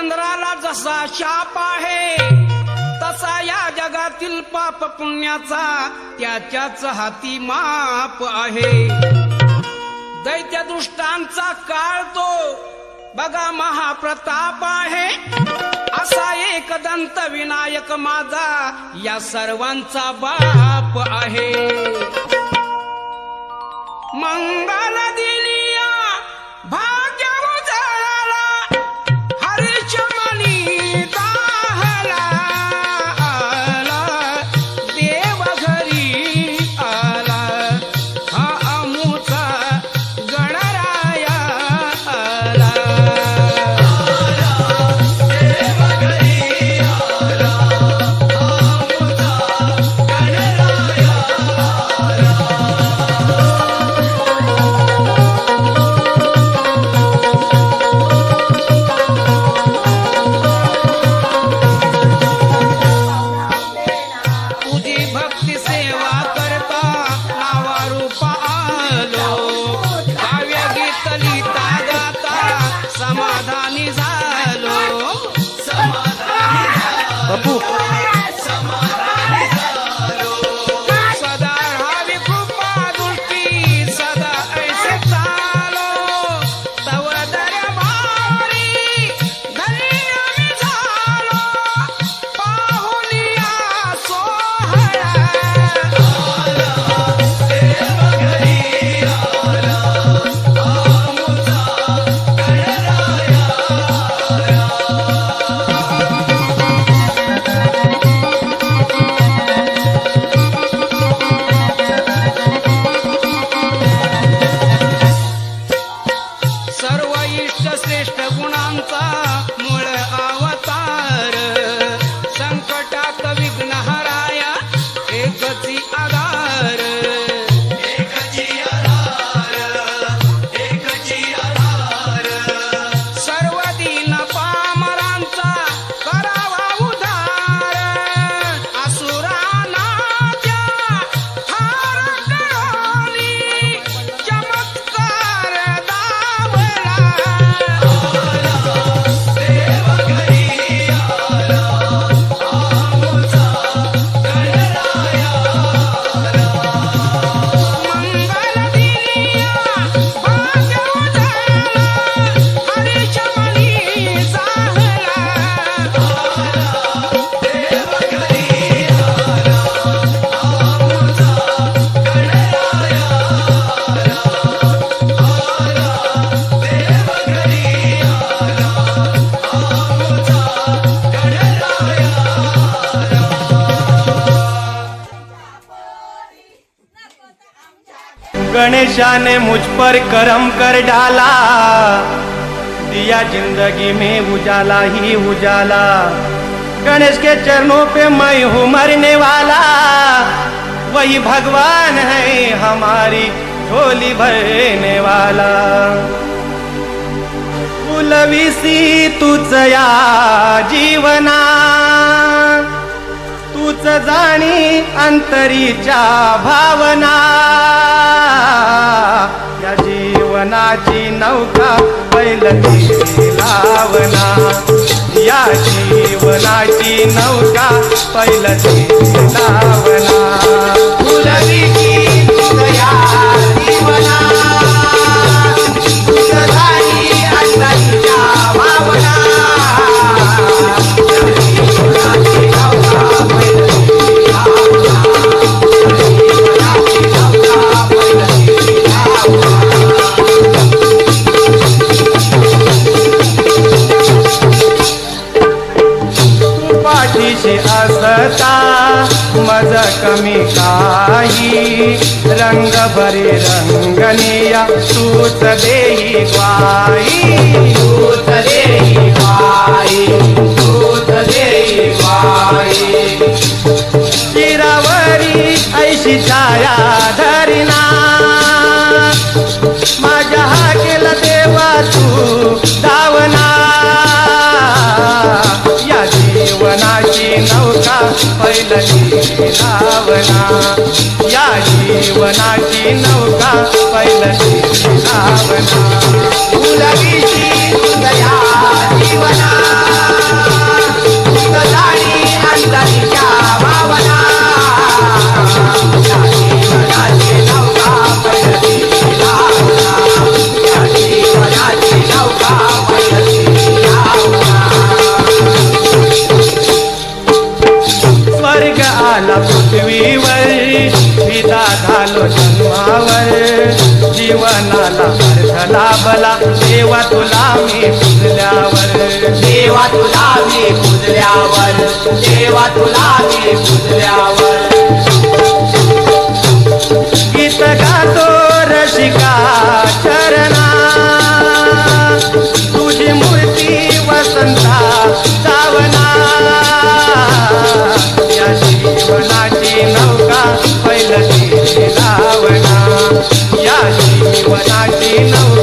चंद्राला जसा शाप आहे तसा या जगातील पाप पुण्याचा त्याच्याच हाती माप आहे. दैत्य दृष्टांचा काळ तो बघा महाप्रताप आहे. असा एक दंत विनायक माझा या सर्वांचा बाप आहे. मंगल गणेशा ने मुझ पर करम कर डाला। दिया जिंदगी में उजाला ही उजाला। गणेश के चरणों पे मैं हूँ मरने वाला। वही भगवान है हमारी झोली भरने वाला। फुलविसी तुझ या जीवना। तूच जाणी अंतरीच्या भावना. या जीवनाची नौका बैलती लावना. या जीवनाची नौका पैलती लावना. फुलविकी असता मज कमी काही. रंग भरे रंगनिया तूच देही ग्वाही पैलशी रावणा. या जीवनाची नौका पैलशी रावणा. जीवना जीवनाला अर्थ बला. देवा तुला मी पुजल्यावर देवा तुला मी पुजल्यावर देवा तुला मी पुजल्यावर गीत तुझी मूर्ती नौका वनाची वनाची नव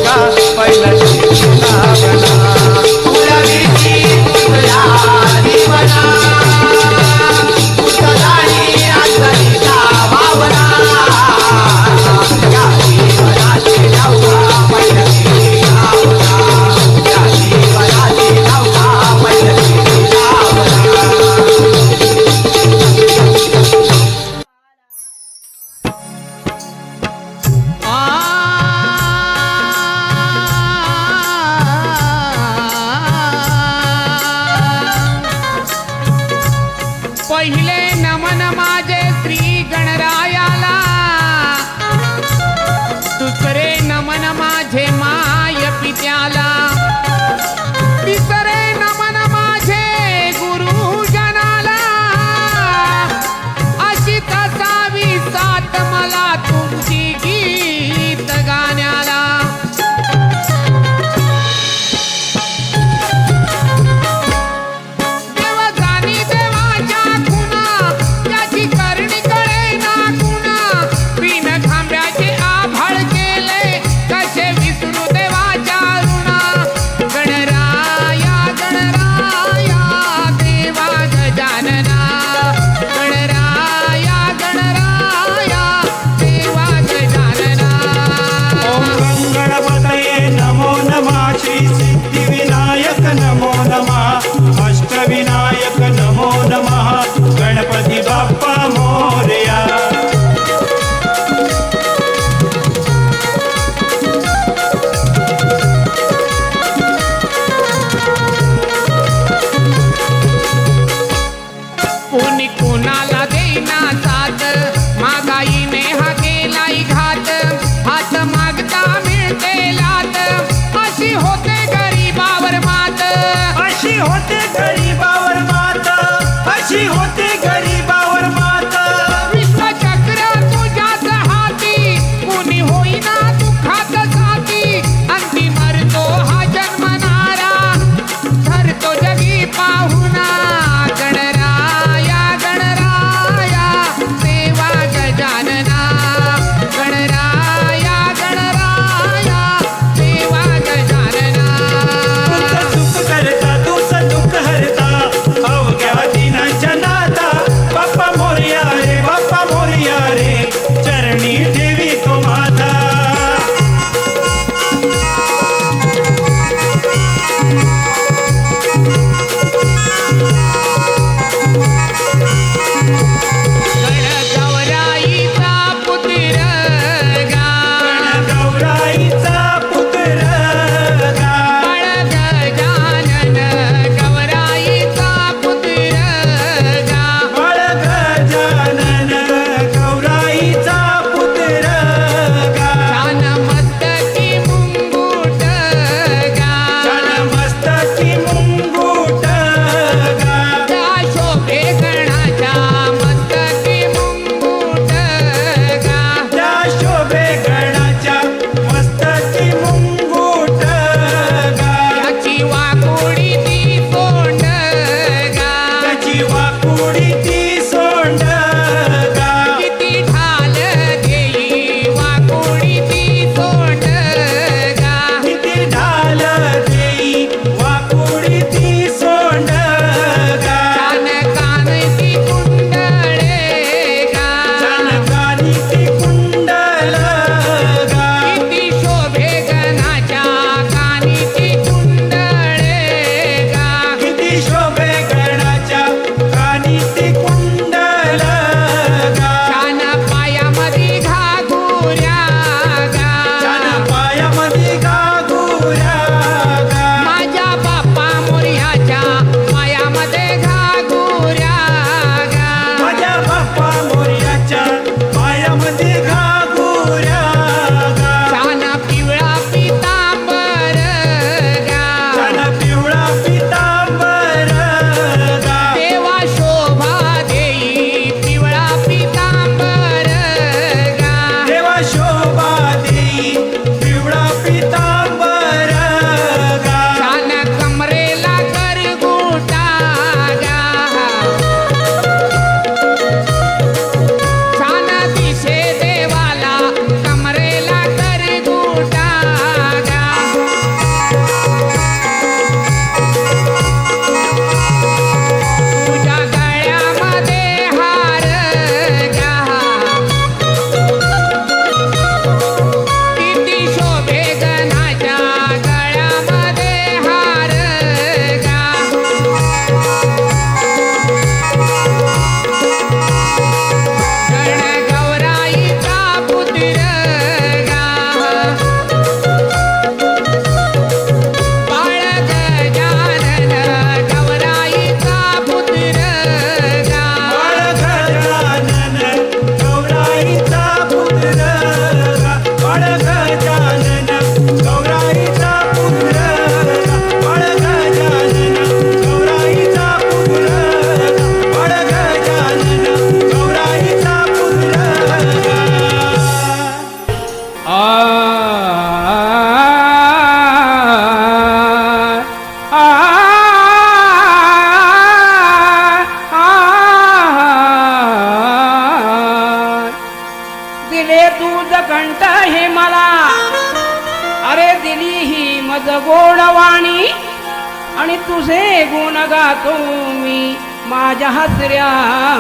मी माझ्या हसऱ्या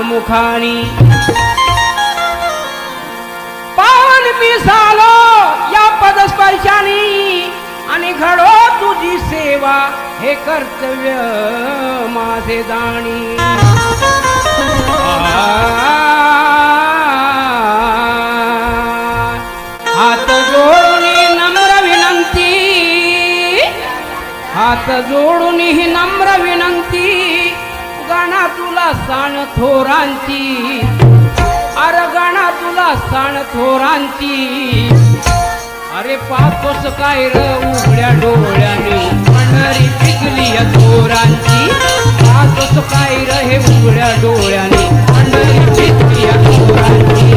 मुखानी. पावन मी झालो या पदस्पर्शानी आणि घडो तुझी सेवा हे कर्तव्य माझे जाणी. हात जोडून नम्र विनंती हात जोडून ही नम्र विनंती साण थोरांची. अरे तुला साण थोरांची. अरे पाहतोस काय र उघड्या डोळ्याने. पंढरी पिकली या थोरांची. पाहतोस काय र हे उघड्या डोळ्याने. पंढरी पिकली या थोरांची.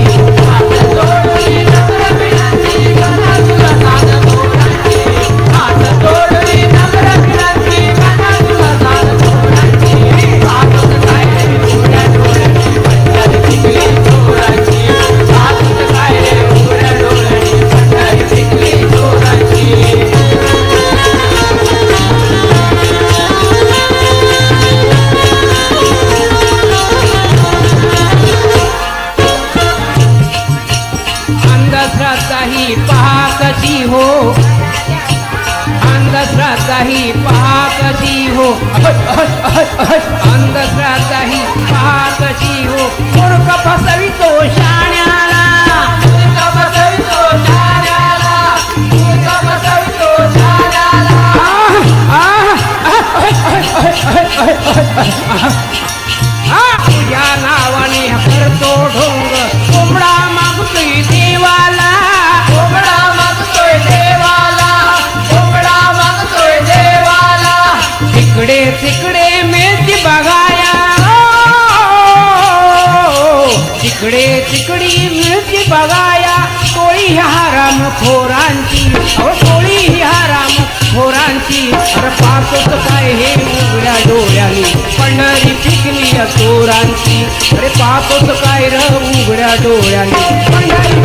चोरांची अरे पाहतोस काय र उघड्या डोळ्यांनी.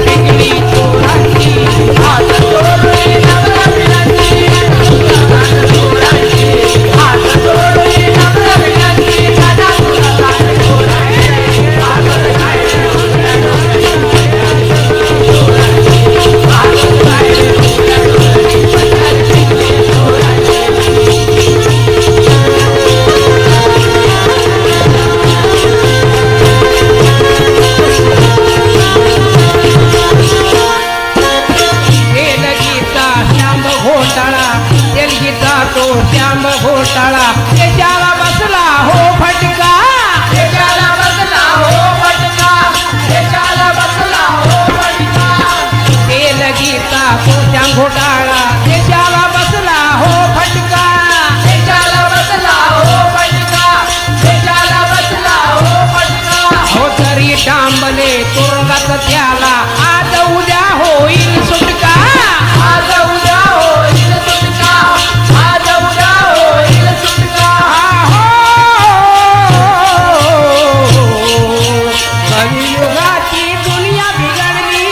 पिकली चोरांची डांबले तुरुंगात त्याला आज उद्या होईल सुटका. आज उद्या होईल सुटका. आज उद्या होईल सुटका. कलियुगाची दुनिया बिघडली.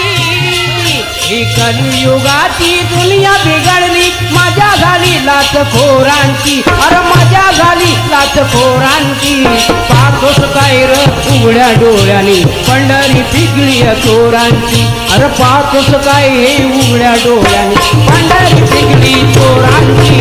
ही कलियुगाची दुनिया बिघडली. माझ्या झाली लाच खोरांची अरे माझ्या झाली लाच खोरांची पाहतोस काय र उघड्या डोळ्याने पंढरी पिकली चोरांची. अरे पाहतोस काय हे उघड्या डोळ्याने पंढरी पिकली चोरांची.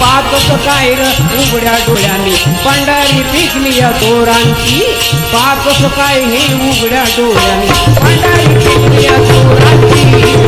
डोळ्यांनी पाहतो काय र? उघड्या डोळ्यांनी पंढरी पिकली या तोरांची पाहतो काय हे उघड्या डोळ्यांनी? पंढरी पिकली या तोरांची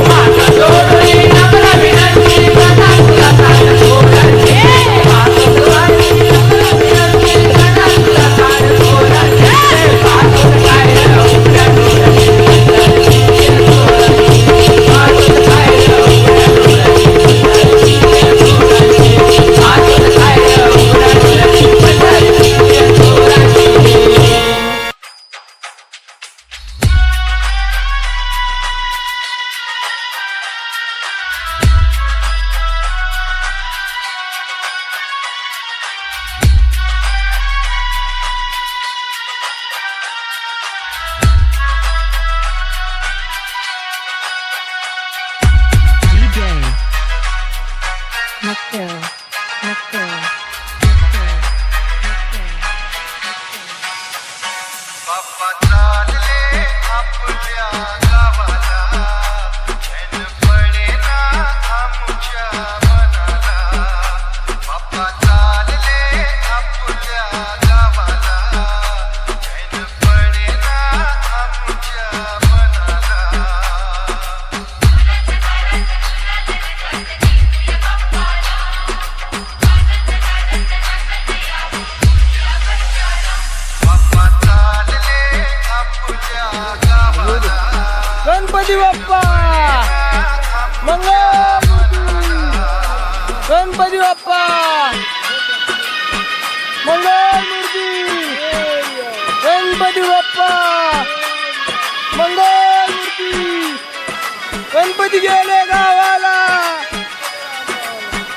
गणपती गेले गावाला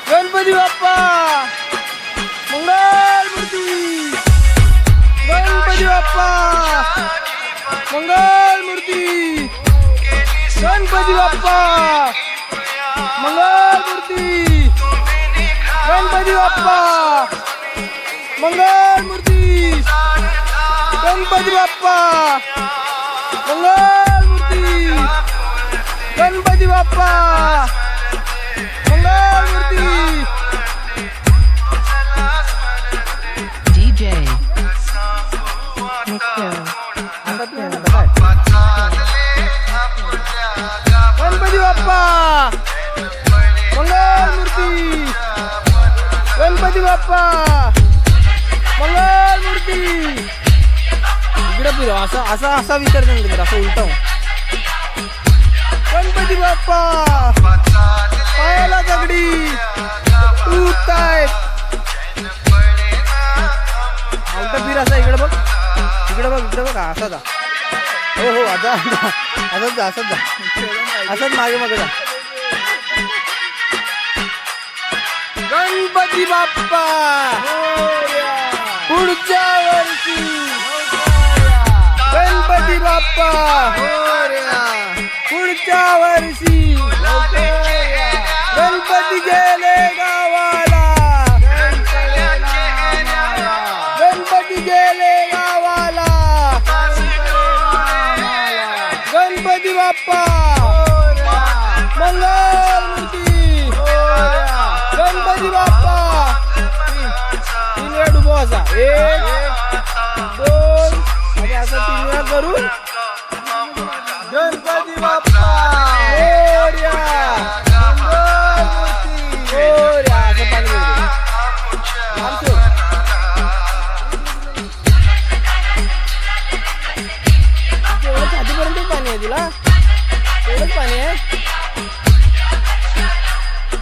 गणपती बाप्पा मंगळ मूर्ती गणपती बाप्पा मंगळ मूर्ती गणपती बाप्पा मंगळ मूर्ती गणपती बाप्पा मंगळ मूर्ती गणपती बाप्पा मंगळ आपल्या गावाला गणपती बाप्पा मंगळ मूर्ती गणपती बाप्पा मंगळ मूर्ती इकडे फिरव असा असा असा विचार कर असं उलटाव गणपती बाप्पा! पायाला दगडी! उठताय उलटा फिर असा इकडे बघ. इकडे बघ इकडे बघ. असा जा. हो हो आता आता असंच जा असंच जा. असंच मागे मागे जा. गणपती बाप्पा! पुढच्या वर्षी गणपती बाप्पा! पुढच्या वर्षी गणपती गेले गावाला. गणपती गेले गावाला. गणपती बाप्पा. मंगल गणपती बाप्पा. तीन वेळा डुबो असा. एक दोन. आणि असं तीन वेळा करून छातीपर्यंत एवढंच पाणी आहे?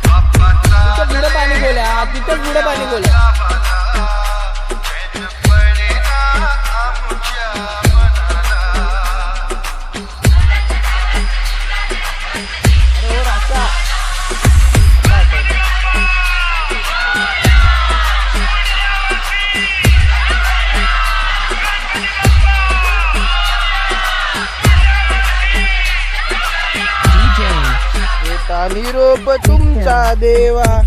तिथं पुढं पाणी बोल्या तिथं पुढं पाणी बोल्या निरोप तुमचा देवा.